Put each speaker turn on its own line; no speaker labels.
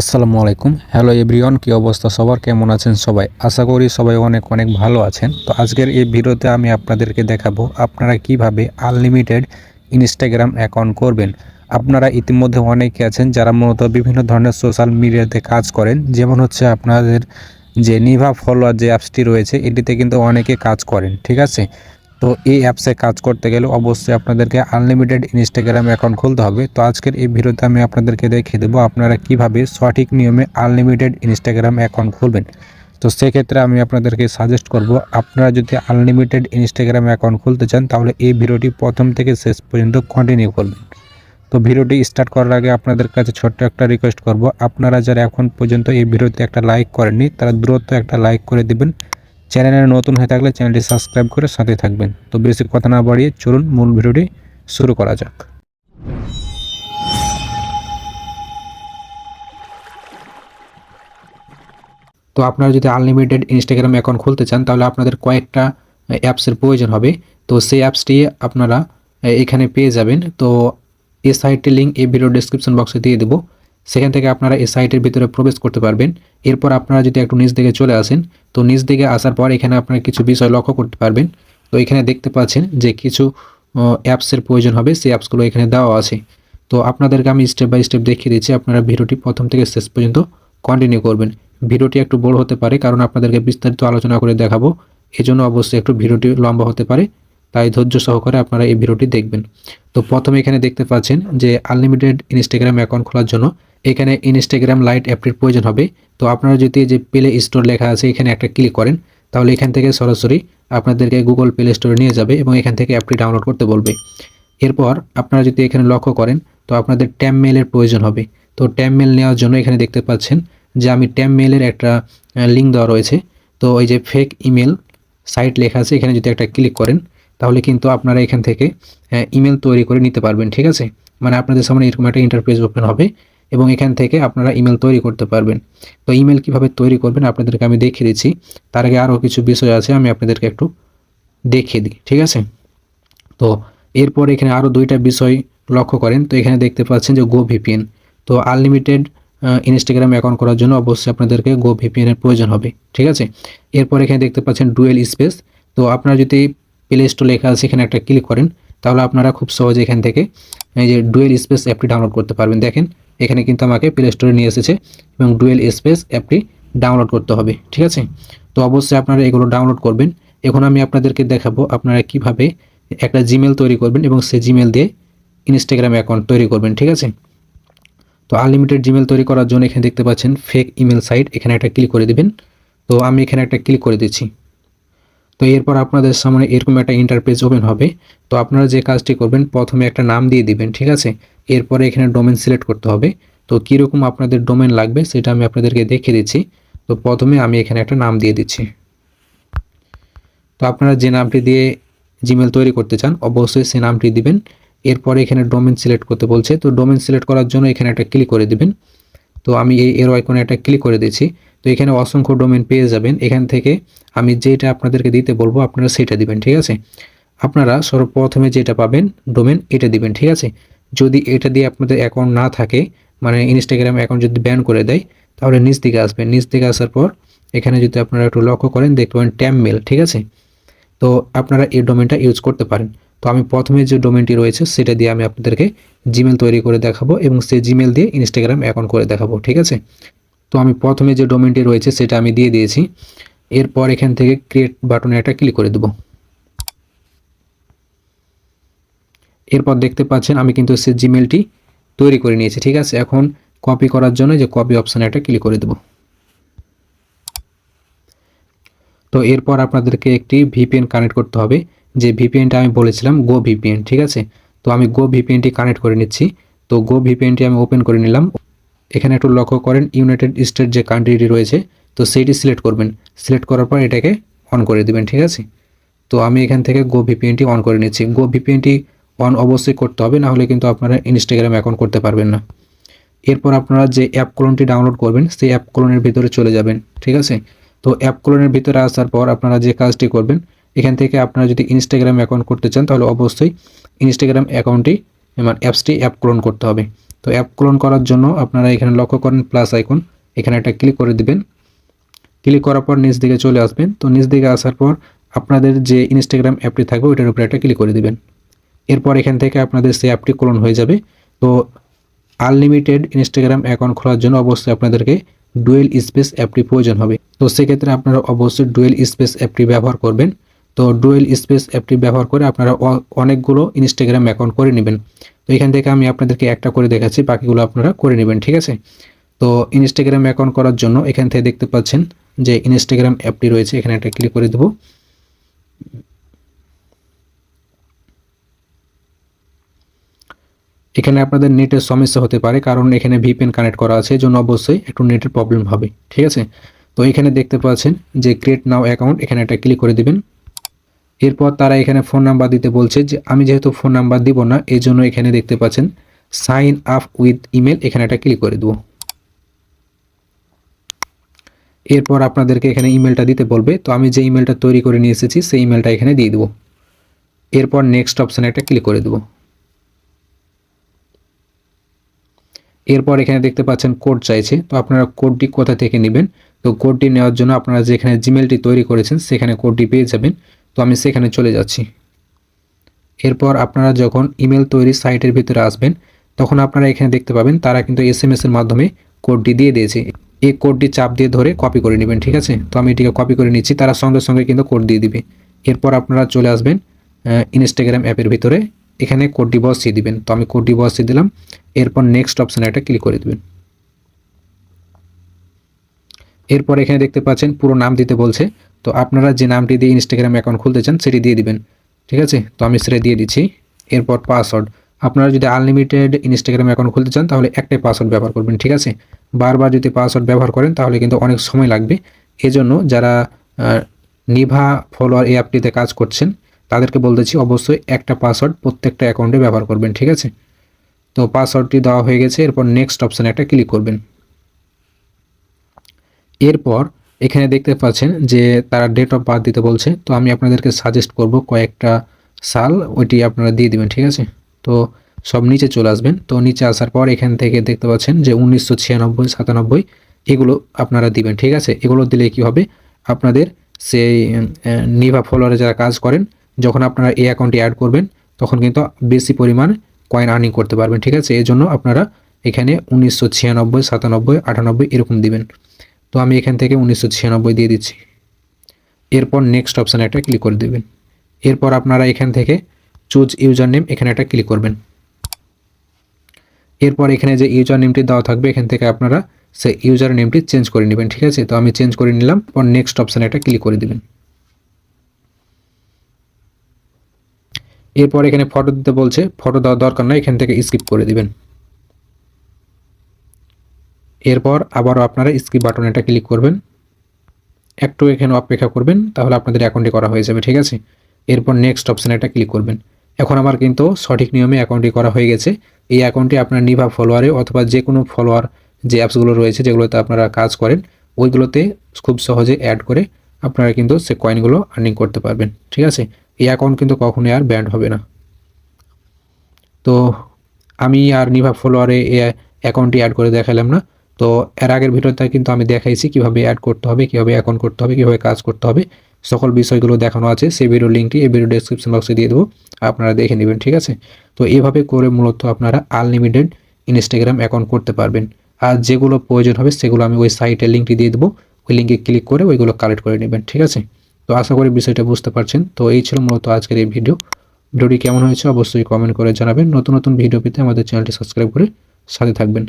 আসসালামু আলাইকুম। Hello everyone কী অবস্থা? সবার কেমন আছেন সবাই? আশা করি সবাই অনেক অনেক ভালো আছেন। তো আজকের এই ভিডিওতে আমি আপনাদেরকে দেখাবো আপনারা কীভাবে আনলিমিটেড ইনস্টাগ্রাম অ্যাকাউন্ট করবেন। আপনারা ইতিমধ্যে অনেকে আছেন যারা মূলত বিভিন্ন ধরনের সোশ্যাল মিডিয়াতে কাজ করেন। যেমন হচ্ছে আপনাদের যে নিভা ফলোয়ার যে অ্যাপসটি রয়েছে, এটিতে কিন্তু অনেকে কাজ করেন, ঠিক আছে? তো এই অ্যাপসে কাজ করতে গেলে অবশ্যই আপনাদেরকে আনলিমিটেড ইনস্টাগ্রাম অ্যাকাউন্ট খুলতে হবে। তো আজকের এই ভিডিওতে আমি আপনাদেরকে দেখিয়ে দেবো আপনারা কীভাবে সঠিক নিয়মে আনলিমিটেড ইনস্টাগ্রাম অ্যাকাউন্ট খুলবেন। তো সেক্ষেত্রে আমি আপনাদেরকে সাজেস্ট করব, আপনারা যদি আনলিমিটেড ইনস্টাগ্রাম অ্যাকাউন্ট খুলতে চান, তাহলে এই ভিডিওটি প্রথম থেকে শেষ পর্যন্ত কন্টিনিউ করবেন। তো ভিডিওটি স্টার্ট করার আগে আপনাদের কাছে ছোট্ট একটা রিকোয়েস্ট করব, আপনারা যারা এখন পর্যন্ত এই ভিডিওতে একটা লাইক করেননি, তারা দ্রুত একটা লাইক করে দিবেন। চ্যানেলে নতুন হয়ে থাকলে চ্যানেলটি সাবস্ক্রাইব করে সাথে থাকবেন। তো বেশি কথা না বাড়িয়ে চলুন মূল ভিডিওটি শুরু করা যাক। তো আপনারা যদি আনলিমিটেড ইনস্টাগ্রাম অ্যাকাউন্ট খুলতে চান, তাহলে আপনাদের কয়েকটা অ্যাপসের প্রয়োজন হবে। তো সেই অ্যাপসটি আপনারা এখানে পেয়ে যাবেন। তো এই সাইটটির লিঙ্ক এই ভিডিও ডিসক্রিপশন বক্সে দিয়ে দেবো। সেখান থেকে আপনারা এই সাইটের ভিতরে প্রবেশ করতে পারবেন। এরপর আপনারা যদি একটু নিচ দিকে চলে আসেন, তো নিচ দিকে আসার পর এখানে আপনারা কিছু বিষয় লক্ষ্য করতে পারবেন। তো এখানে দেখতে পাচ্ছেন যে কিছু অ্যাপসের প্রয়োজন হবে, সেই অ্যাপসগুলো এখানে দেওয়া আছে। তো আপনাদেরকে আমি স্টেপ বাই স্টেপ দেখিয়ে দিচ্ছি, আপনারা ভিডিওটি প্রথম থেকে শেষ পর্যন্ত কন্টিনিউ করবেন। ভিডিওটি একটু বড় হতে পারে, কারণ আপনাদেরকে বিস্তারিত আলোচনা করে দেখাবো। এজন্য অবশ্যই একটু ভিডিওটি লম্বা হতে পারে, তাই ধৈর্য সহকারে আপনারা এই ভিডিওটি দেখবেন। তো প্রথমে এখানে দেখতে পাচ্ছেন যে আনলিমিটেড ইনস্টাগ্রাম অ্যাকাউন্ট খোলার জন্য এখানে ইনস্টাগ্রাম লাইট অ্যাপটির প্রয়োজন হবে। তো আপনারা যদি যে প্লে স্টোর লেখা আছে, এখানে একটা ক্লিক করেন, তাহলে এখান থেকে সরাসরি আপনাদেরকে গুগল প্লে স্টোরে নিয়ে যাবে এবং এখান থেকে অ্যাপটি ডাউনলোড করতে বলবে। এরপর আপনারা যদি এখানে লক্ষ্য করেন, তো আপনাদের ট্যাম মেলের প্রয়োজন হবে। তো ট্যাম মেল নেওয়ার জন্য এখানে দেখতে পাচ্ছেন যে আমি ট্যাম মেলের একটা লিঙ্ক দেওয়া রয়েছে। তো ওই যে ফেক ইমেল সাইট লেখা আছে, এখানে যদি একটা ক্লিক করেন, তাহলে কিন্তু আপনারা এখান থেকে ইমেল তৈরি করে নিতে পারবেন, ঠিক আছে? মানে আপনাদের সামনে এরকম একটা ইন্টারফেস ওপেন হবে। এবং এখান থেকে আপনারা ইমেল তৈরি করতে পারবেন। তো ইমেল কীভাবে তৈরি করবেন আপনাদেরকে আমি দেখিয়ে দিচ্ছি। তার আগে আরও কিছু বিষয় আছে, আমি আপনাদেরকে একটু দেখিয়ে দিই, ঠিক আছে? তো এরপর এখানে আরও দুইটা বিষয় লক্ষ্য করেন। তো এখানে দেখতে পাচ্ছেন যে গো ভিপিএন তো আনলিমিটেড ইনস্টাগ্রাম অ্যাকাউন্ট করার জন্য অবশ্যই আপনাদেরকে গো ভিপিএনের প্রয়োজন হবে, ঠিক আছে? এরপর এখানে দেখতে পাচ্ছেন ডুয়েল স্পেস তো আপনারা যদি প্লে স্টোর লেখা আছে, এখানে একটা ক্লিক করেন, তাহলে আপনারা খুব সহজে এখান থেকে এই যে ডুয়েল স্পেস অ্যাপটি ডাউনলোড করতে পারবেন। দেখেন এখানে কিন্তু আমাকে প্লে স্টোরে নিয়ে এসেছে এবং ডুয়েল স্পেস অ্যাপটি ডাউনলোড করতে হবে, ঠিক আছে? তো অবশ্যই আপনারা এগুলো ডাউনলোড করবেন। এখন আমি আপনাদেরকে দেখাবো আপনারা কীভাবে একটা জিমেল তৈরি করবেন এবং সেই জিমেল দিয়ে ইনস্টাগ্রাম অ্যাকাউন্ট তৈরি করবেন, ঠিক আছে? তো আনলিমিটেড জিমেল তৈরি করার জন্য এখানে দেখতে পাচ্ছেন ফেক ইমেল সাইট এখানে একটা ক্লিক করে দিবেন। তো আমি এখানে একটা ক্লিক করে দিচ্ছি। তো এরপর আপনাদের সামনে এরকম একটা ইন্টারপেজ ওপেন হবে। তো আপনারা যে কাজটি করবেন, প্রথমে একটা নাম দিয়ে দিবেন, ঠিক আছে? এরপরে এখানে ডোমেন সিলেক্ট করতে হবে। তো কীরকম আপনাদের ডোমেন লাগবে সেটা আমি আপনাদেরকে দেখিয়ে দিচ্ছি। তো প্রথমে আমি এখানে একটা নাম দিয়ে দিচ্ছি। তো আপনারা যে নামটি দিয়ে জিমেল তৈরি করতে চান, অবশ্যই সেই নামটি দিবেন। এরপরে এখানে ডোমেন সিলেক্ট করতে বলছে। তো ডোমেন সিলেক্ট করার জন্য এখানে একটা ক্লিক করে দিবেন। তো আমি এই এর আইকনে একটা ক্লিক করে দিচ্ছি। তো এখানে অসংখ্য ডোমেন পেয়ে যাবেন। এখান থেকে আমি যেটা আপনাদেরকে দিতে বলব, আপনারা সেটা দিবেন, ঠিক আছে? আপনারা সর্বপ্রথমে যেটা পাবেন ডোমেন এটা দিবেন, ঠিক আছে? যদি এটা দিয়ে আপনাদের অ্যাকাউন্ট না থাকে মানে ইনস্টাগ্রাম অ্যাকাউন্ট যদি ব্যান করে দেয়, তাহলে নিচ দিকে আসবেন নিচ দিকে আসার পর এখানে যদি আপনারা একটু লক্ষ্য করেন, দেখতে পাবেন ট্যাম মেল ঠিক আছে? তো আপনারা এই ডোমেনটা ইউজ করতে পারেন। তো আমি প্রথমে যে ডোমেনটি রয়েছে, সেটা দিয়ে আমি আপনাদেরকে জিমেল তৈরি করে দেখাবো এবং সেই জিমেল দিয়ে ইনস্টাগ্রাম অ্যাকাউন্ট করে দেখাবো, ঠিক আছে? তো আমি প্রথমে যে ডোমেনটি রয়েছে, সেটা আমি দিয়ে দিয়েছি। এরপর এখান থেকে ক্রিয়েট বাটনে একটা ক্লিক করে দেবো। এরপর দেখতে পাচ্ছেন আমি কিন্তু সে জিমেলটি তৈরি করে নিয়েছি, ঠিক আছে? এখন কপি করার জন্য যে কপি অপশানে একটা ক্লিক করে দেব। তো এরপর আপনাদেরকে একটি ভিপিএন কানেক্ট করতে হবে। যে ভিপিএনটা আমি বলেছিলাম গো ভিপিএন ঠিক আছে? তো আমি গো ভিপিএনটি কানেক্ট করে নিচ্ছি। তো গো ভিপিএনটি আমি ওপেন করে নিলাম। এখানে একটু লক্ষ্য করেন ইউনাইটেড স্টেট যে কান্ট্রিটি রয়েছে, তো সেইটি সিলেক্ট করবেন। সিলেক্ট করার পর এটাকে অন করে দেবেন, ঠিক আছে? তো আমি এখান থেকে গো ভিপিএনটি অন করে নিচ্ছি। গো ভিপিএনটি অন অবশ্যই করতে হবে, না হলে কিন্তু আপনারা ইনস্টাগ্রাম অ্যাকাউন্ট করতে পারবেন না। এরপর আপনারা যে অ্যাপ ক্লোনটি ডাউনলোড করবেন, সেই অ্যাপ ক্লোনের ভিতরে চলে যাবেন, ঠিক আছে? তো অ্যাপ ক্লোনের ভিতরে আসার পর আপনারা যে কাজটি করবেন, এখান থেকে আপনারা যদি ইনস্টাগ্রাম অ্যাকাউন্ট করতে চান, তাহলে অবশ্যই ইনস্টাগ্রাম অ্যাকাউন্টটি মানে অ্যাপসটি অ্যাপ ক্লোন করতে হবে। তো অ্যাপ ক্লোন করার জন্য আপনারা এখানে লক্ষ্য করেন প্লাস আইকন এখানে একটা ক্লিক করে দিবেন। ক্লিক করার পর নিচ দিকে চলে আসবেন। তো নিচ দিকে আসার পর আপনাদের যে ইনস্টাগ্রাম অ্যাপটি থাকবে, ওইটার উপরে একটা ক্লিক করে দিবেন। এরপর এখান থেকে আপনাদের সেই অ্যাপটি ক্লোন হয়ে যাবে। তো আনলিমিটেড ইনস্টাগ্রাম অ্যাকাউন্ট খোলার জন্য অবশ্যই আপনাদেরকে ডুয়েল স্পেস অ্যাপটি প্রয়োজন হবে। তো সেক্ষেত্রে আপনারা অবশ্যই ডুয়েল স্পেস অ্যাপটি ব্যবহার করবেন। তো ডুয়েল স্পেস অ্যাপটি ব্যবহার করে আপনারা অনেকগুলো ইনস্টাগ্রাম অ্যাকাউন্ট করে নেবেন। তো এখান থেকে আমি আপনাদেরকে একটা করে দেখাচ্ছি, বাকিগুলো আপনারা করে নেবেন, ঠিক আছে? তো ইনস্টাগ্রাম অ্যাকাউন্ট করার জন্য এখান থেকে দেখতে পাচ্ছেন যে ইনস্টাগ্রাম অ্যাপটি রয়েছে। এখানে একটা ক্লিক করে দেবো। এখানে আপনাদের নেটের সমস্যা হতে পারে, কারণ এখানে ভিপিএন কানেক্ট করা আছে জন্য অবশ্যই একটু নেটের প্রবলেম হবে, ঠিক আছে? তো এখানে দেখতে পাচ্ছেন যে ক্রিয়েট নাও অ্যাকাউন্ট এখানে একটা ক্লিক করে দিবেন। এরপর তারা এখানে ফোন নাম্বার দিতে বলছে যে, আমি যেহেতু ফোন নাম্বার দিব না এই জন্য এখানে দেখতে পাচ্ছেন সাইন আপ উইথ ইমেল এখানে একটা ক্লিক করে দেবো। এরপর আপনাদেরকে এখানে ইমেলটা দিতে বলবে, তো আমি যে ইমেলটা তৈরি করে নিয়ে এসেছি, সেই ইমেলটা এখানে দিয়ে দেবো। এরপর নেক্সট অপশানে একটা ক্লিক করে দেবো। এরপর এখানে দেখতে পাচ্ছেন কোড চাইছে। তো আপনারা কোডটি কোথা থেকে নেবেন? তো কোডটি নেওয়ার জন্য আপনারা যেখানে জিমেলটি তৈরি করেছেন, সেখানে কোডটি পেয়ে যাবেন। তো আমি সেখানে চলে যাচ্ছি। এরপর আপনারা যখন ইমেল তৈরি সাইটের ভিতরে আসবেন, তখন আপনারা এখানে দেখতে পাবেন, তারা কিন্তু এস এম এর মাধ্যমে কোডটি দিয়ে দিয়েছে। এই কোডটি চাপ দিয়ে ধরে কপি করে নেবেন, ঠিক আছে? তো আমি এটিকে কপি করে নিচ্ছি, তারা সঙ্গে সঙ্গে কিন্তু কোড দিয়ে দিবে। এরপর আপনারা চলে আসবেন ইনস্টাগ্রাম অ্যাপের ভিতরে। এখানে কোডটি বসিয়ে দিবেন। তো আমি কোডটি বসিয়ে দিলাম। এরপর নেক্সট অপশানে একটা ক্লিক করে দেবেন। এরপর এখানে দেখতে পাচ্ছেন পুরো নাম দিতে বলছে। তো আপনারা যে নামটি দিয়ে ইনস্টাগ্রাম অ্যাকাউন্ট খুলতে চান, সেটি দিয়ে দিবেন। ঠিক আছে? তো আমি সেটা দিয়ে দিচ্ছি। এরপর পাসওয়ার্ড আপনারা যদি আনলিমিটেড ইনস্টাগ্রাম অ্যাকাউন্ট খুলতে চান, তাহলে একটাই পাসওয়ার্ড ব্যবহার করবেন। ঠিক আছে? বারবার যদি পাসওয়ার্ড ব্যবহার করেন, তাহলে কিন্তু অনেক সময় লাগবে। এজন্য যারা নিভা ফলোয়ার এই অ্যাপটিতে কাজ করছেন তাদেরকে বলতেছি অবশ্যই একটা পাসওয়ার্ড প্রত্যেকটা অ্যাকাউন্টে ব্যবহার করবেন, ঠিক আছে? তো পাসওয়ার্ডটি দেওয়া হয়ে গেছে, এরপর নেক্সট অপশানে একটা ক্লিক করবেন। এরপর এখানে দেখতে পাচ্ছেন যে তারা ডেট অফ বার্থ দিতে বলছে, তো আমি আপনাদেরকে সাজেস্ট করব কয়েকটা সাল, ওইটি আপনারা দিয়ে দিবেন, ঠিক আছে? তো সব নিচে চলে আসবেন, তো নিচে আসার পর এখান থেকে দেখতে পাচ্ছেন যে উনিশশো ছিয়ানব্বই, সাতানব্বই, এগুলো আপনারা দিবেন, ঠিক আছে? এগুলো দিলে কি হবে? আপনাদের সেই নিভা ফলোয়ারে যারা কাজ করেন যখন আপনারা এই অ্যাকাউন্টটি অ্যাড করবেন, তখন কিন্তু বেশি পরিমাণ কয়েন আর্নিং করতে পারবেন, ঠিক আছে? এই জন্য আপনারা এখানে উনিশশো ছিয়ানব্বই, সাতানব্বই, আটানব্বই এরকম দিবেন। তো আমি এখান থেকে উনিশশো ছিয়ানব্বই দিয়ে দিচ্ছি। এরপর নেক্সট অপশানে একটা ক্লিক করে দেবেন। এরপর আপনারা এখান থেকে চুজ ইউজার নেম এখানে একটা ক্লিক করবেন। এরপর এখানে যে ইউজার নেমটি দেওয়া থাকবে, এখান থেকে আপনারা সেই ইউজার নেমটি চেঞ্জ করে নেবেন, ঠিক আছে? তো আমি চেঞ্জ করে নিলাম, পর নেক্সট অপশানে একটা ক্লিক করে দিবেন। এরপর এখানে ফটো দিতে বলছে ফটো দেওয়ার দরকার নয় এখান থেকে স্কিপ করে দিবেন। এরপর আবারও আপনারা স্কিপ বাটনে একটা ক্লিক করবেন। একটু এখানে অপেক্ষা করবেন, তাহলে আপনাদের অ্যাকাউন্টটি করা হয়ে যাবে, ঠিক আছে? এরপর নেক্সট অপশানে একটা ক্লিক করবেন। এখন আমার কিন্তু সঠিক নিয়মে অ্যাকাউন্টটি করা হয়ে গেছে। এই অ্যাকাউন্টটি আপনার নিভা ফলোয়ারে অথবা যে কোনো ফলোয়ার যে অ্যাপসগুলো রয়েছে, যেগুলোতে আপনারা কাজ করেন, ওইগুলোতে খুব সহজে অ্যাড করে আপনারা কিন্তু সে কয়েনগুলো আর্নিং করতে পারবেন, ঠিক আছে? এই অ্যাকাউন্ট কিন্তু কখনোই আর ব্যান্ড হবে না। তো আমি আর নিভা ফলোয়ারে এই অ্যাকাউন্টটি অ্যাড করে দেখালাম না। তো এর আগের ভিডিওতে কিন্তু আমি দেখাইছি কীভাবে অ্যাড করতে হবে, কীভাবে অ্যাকাউন্ট করতে হবে, কীভাবে কাজ করতে হবে। সকল বিষয়গুলো দেখানো আছে, সেই ভিডিও লিঙ্কটি এই ভিডিও ডেসক্রিপশন বক্সে দিয়ে দেবো। আপনারা দেখে নেবেন, ঠিক আছে? তো এভাবে করে মূলত আপনারা আনলিমিটেড ইনস্টাগ্রাম অ্যাকাউন্ট করতে পারবেন। আর যেগুলো প্রয়োজন হবে সেগুলো আমি ওই সাইটের লিঙ্কটি দিয়ে দেবো। ওই লিঙ্কে ক্লিক করে ওইগুলো কালেক্ট করে নেবেন, ঠিক আছে? তো আশা করি বিষয়টা বুঝতে পারছেন। তো এই ছিল মূলত আজকের এই ভিডিও। ভিডিওটি কেমন হয়েছে অবশ্যই কমেন্ট করে জানাবেন। নতুন নতুন ভিডিও পেতে আমাদের চ্যানেলটি সাবস্ক্রাইব করে সাথে থাকবেন।